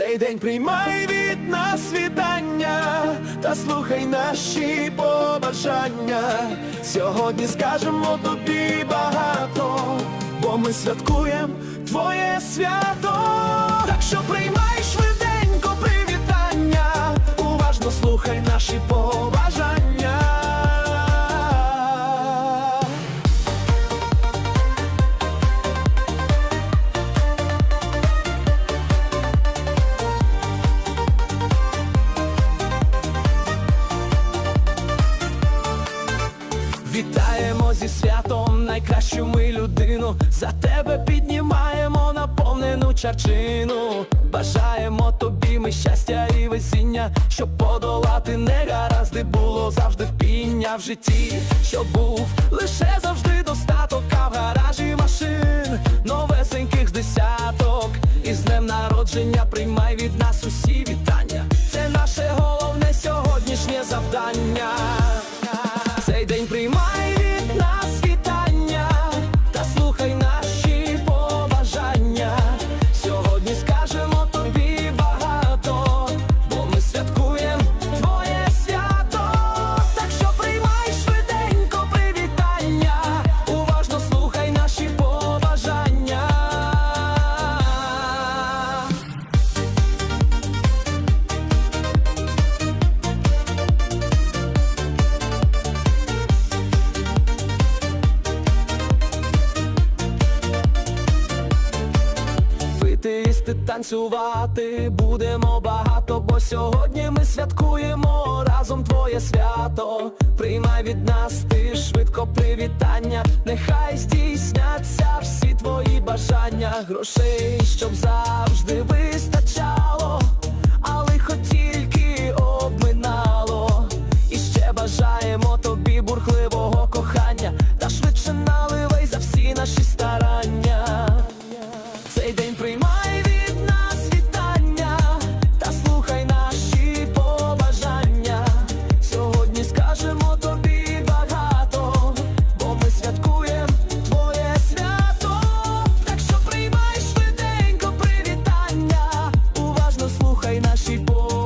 цей день приймай від нас вітання та слухай наші побажання. Сьогодні скажемо тобі багато, бо ми святкуємо твоє свято. Вітаємо зі святом найкращу ми людину. За тебе піднімаємо наповнену чарчину. Бажаємо тобі ми щастя і весіння, щоб подолати негаразди було завжди піння в житті, щоб був лише завжди достаток, а в гаражі машин новесеньких з десяток. І з днем народження приймай від нас усі вітання. Це наше головне сьогоднішнє завдання. Їсти, танцювати будемо багато, бо сьогодні ми святкуємо разом твоє свято. Приймай від нас ти швидко привітання, нехай здійсняться всі твої бажання, грошей, щоб завжди. people.